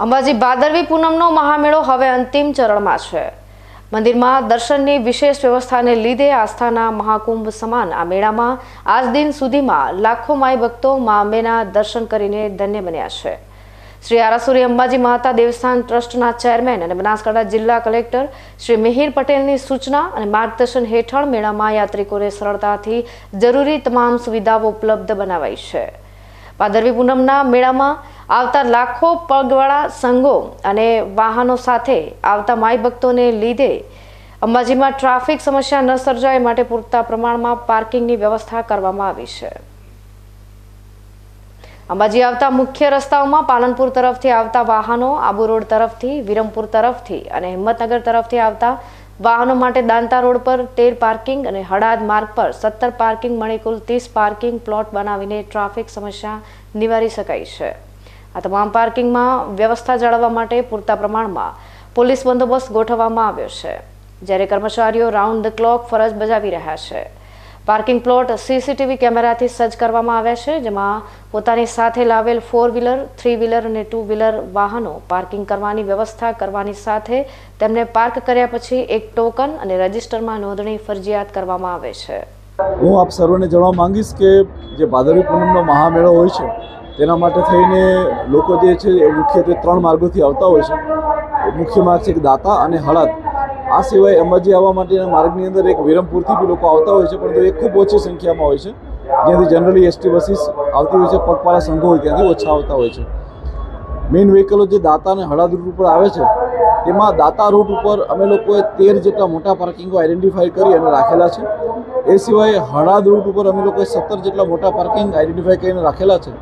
અંબાજી ભાદરવી પૂનમનો મહામેળો હવે અંતિમ ચરણમાં છે. મંદિરમાં દર્શનની વિશેષ વ્યવસ્થાને લીધે આસ્થાના મહાકુંભ સમાન આ મેળામાં આજ દિન સુધીમાં લાખો માય ભક્તો મા અંબેના દર્શન કરીને ધન્ય બન્યા છે. શ્રી આરાસુરી અંબાજી માતા દેવસ્થાન ટ્રસ્ટના ચેરમેન અને બનાસકાંઠા જિલ્લા કલેક્ટર શ્રી મિહિર પટેલની સૂચના અને માર્ગદર્શન હેઠળ મેળામાં યાત્રિકોને સરળતાથી જરૂરી તમામ સુવિધાઓ ઉપલબ્ધ બનાવાઈ છે. ભાદરવી પૂનમના મેળામાં આવતા લાખો પગવાળા સંઘો અને વાહનો સાથે આવતા માઈ ભક્તોને લીધે અંબાજીમાં ટ્રાફિક સમસ્યા ન સર્જાય માટે પૂરતા પ્રમાણમાં પાર્કિંગની વ્યવસ્થા કરવામાં આવી છે. અંબાજી આવતા મુખ્ય રસ્તાઓમાં પાલનપુર તરફથી આવતા વાહનો, આબુ રોડ તરફથી, વિરમપુર તરફથી અને હિંમતનગર તરફથી આવતા વાહનો માટે દાંતા રોડ પર તેર પાર્કિંગ અને હડાદ માર્ગ પર સત્તર પાર્કિંગ મળી કુલ ત્રીસ પાર્કિંગ પ્લોટ બનાવીને ટ્રાફિક સમસ્યા નિવારી શકાય છે. આ તમામ પાર્કિંગમાં વ્યવસ્થા જાળવવા માટે પૂરતા પ્રમાણમાં પોલીસ બંદોબસ્ત ગોઠવવામાં આવ્યો છે, જ્યારે કર્મચારીઓ રાઉન્ડ ધ ક્લોક ફરજ બજાવી રહ્યા છે. પાર્કિંગ પ્લોટ સીસીટીવી કેમેરાથી સજ્જ કરવામાં આવ્યા છે, જેમાં પોતાની સાથે લાવેલ ફોર વ્હીલર થ્રી વ્હીલર અને ટુ વ્હીલર વાહનો પાર્કિંગ કરવાની વ્યવસ્થા કરવાની સાથે તેમને પાર્ક કર્યા પછી એક ટોકન અને રજિસ્ટરમાં નોંધણી ફરજિયાત કરવામાં આવે છે. હું આપ સર્વને જણાવવા માંગીશ કે જે ભાદરવી પૂનમનો મહામેળો હોય છે તેના માટે થઈને લોકો જે છે એ મુખ્યત્વે ત્રણ માર્ગોથી આવતા હોય છે. મુખ્ય માર્ગ છે એક દાતા અને હળદ. આ સિવાય અંબાજી આવવા માટેના માર્ગની અંદર એક વિરમપુરથી બી લોકો આવતા હોય છે, પરંતુ એ ખૂબ ઓછી સંખ્યામાં હોય છે. જ્યાંથી જનરલી એસટી બસીસ આવતી હોય છે, પગપાળા સંઘો હોય ત્યાંથી ઓછા આવતા હોય છે. મેઇન વ્હીકલો જે દાતા અને હળદ રૂટ ઉપર આવે છે, તેમાં દાતા રૂટ ઉપર અમે લોકોએ તેર જેટલા મોટા પાર્કિંગો આઈડેન્ટિફાઈ કરી અને રાખેલા છે. એ સિવાય હળાદ રૂટ ઉપર અમે લોકોએ સત્તર જેટલા મોટા પાર્કિંગ આઈડેન્ટિફાઈ કરીને રાખેલા છે.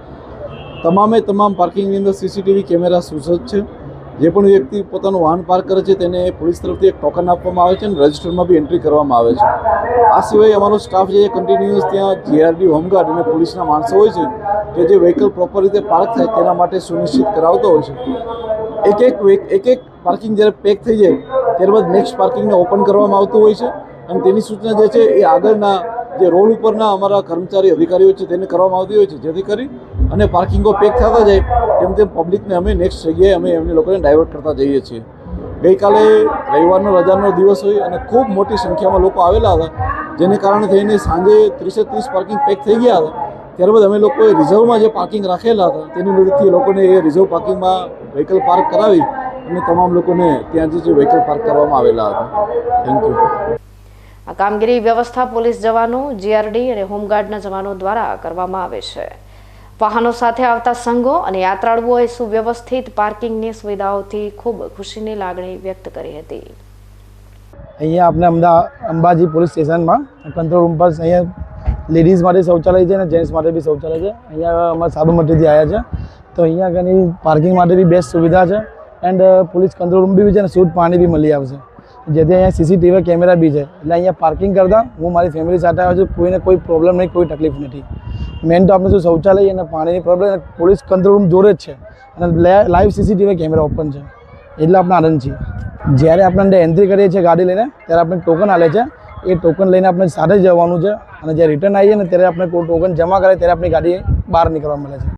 તમામે તમામ પાર્કિંગની અંદર સીસીટીવી કેમેરા સુસજ્જ છે. જે પણ વ્યક્તિ પોતાનું વાહન પાર્ક કરે છે તેને પોલીસ તરફથી એક ટોકન આપવામાં આવે છે અને રજિસ્ટરમાં બી એન્ટ્રી કરવામાં આવે છે. આ સિવાય અમારો સ્ટાફ જે કન્ટિન્યુઅસ ત્યાં જીઆરડી હોમગાર્ડ અને પોલીસના માણસો હોય છે કે જે વ્હીકલ પ્રોપર રીતે પાર્ક થાય તેના માટે સુનિશ્ચિત કરાવતો હોય છે. એક એક એક એક પાર્કિંગ જ્યારે પેક થઈ જાય, ત્યારબાદ નેક્સ્ટ પાર્કિંગને ઓપન કરવામાં આવતું હોય છે અને તેની સૂચના જે છે એ આગળના જે રોડ ઉપરના અમારા કર્મચારી અધિકારીઓ છે તેને કરવામાં આવતી હોય છે, જેથી કરી અને પાર્કિંગો પેક થતા જાય, તેમ તેમ પબ્લિકને અમે નેક્સ્ટ જગ્યાએ અમે એમને લોકોને ડાયવર્ટ કરતા જઈએ છીએ. ગઈકાલે રવિવારનો રજાનો દિવસ હોય અને ખૂબ મોટી સંખ્યામાં લોકો આવેલા હતા, જેને કારણે થઈને સાંજે ત્રીસે ત્રીસ પાર્કિંગ પેક થઈ ગયા હતા. ત્યારબાદ અમે લોકોએ રિઝર્વમાં જે પાર્કિંગ રાખેલા હતા, તેની મદદથી લોકોને એ રિઝર્વ પાર્કિંગમાં વ્હીકલ પાર્ક કરાવી અને તમામ લોકોને ત્યાં જે વ્હીકલ પાર્ક કરવામાં આવેલા હતા. થેન્ક યુ આ કામગીરી વ્યવસ્થા પોલીસ જવાનો, જીઆરડી અને હોમગાર્ડના જવાનો દ્વારા કરવામાં આવે છે. વાહનો સાથે આવતા સંઘો અને યાત્રાળુઓએ સુવ્યવસ્થિત પાર્કિંગની સુવિધાઓથી ખૂબ ખુશીની લાગણી વ્યક્ત કરી હતી. અહીંયા આપણે અમદાવાદ અંબાજી પોલીસ સ્ટેશનમાં કંટ્રોલ રૂમ પર અહીંયા લેડીઝ માટે શૌચાલય છે અને જેન્ટ્સ માટે બી શૌચાલય છે. અહીંયા અમારે સાબરમતીથી આવ્યા છે. તો અહીંયા આગળની પાર્કિંગ માટે બી બેસ્ટ સુવિધા છે. એન્ડ પોલીસ કંટ્રોલ રૂમ બી છે અને શુદ્ધ પાણી બી મળી આવશે. જેથી અહીંયા સીસીટીવી કેમેરા બી છે. એટલે અહીંયા પાર્કિંગ કરતાં હું મારી ફેમિલી સાથે આવ્યો છું. કોઈને કોઈ પ્રોબ્લેમ નહીં, કોઈ તકલીફ નથી. મેન તો આપણે શું, શૌચાલય અને પાણીની પ્રોબ્લેમ પોલીસ કંટ્રોલ રૂમ જોડે જ છે. અને લાઈવ સીસીટીવી કેમેરા ઓપન છે. એટલે આપણે આનંદ છીએ. જ્યારે આપણે અંદર એન્ટ્રી કરીએ છીએ ગાડી લઈને, ત્યારે આપણે ટોકન આલે છે. એ ટોકન લઈને આપણે સાથે જવાનું છે. અને જ્યારે રિટર્ન આવીએ ને ત્યારે આપણે કોઈ ટોકન જમા કરે ત્યારે આપણી ગાડી બહાર નીકળવા મળે છે.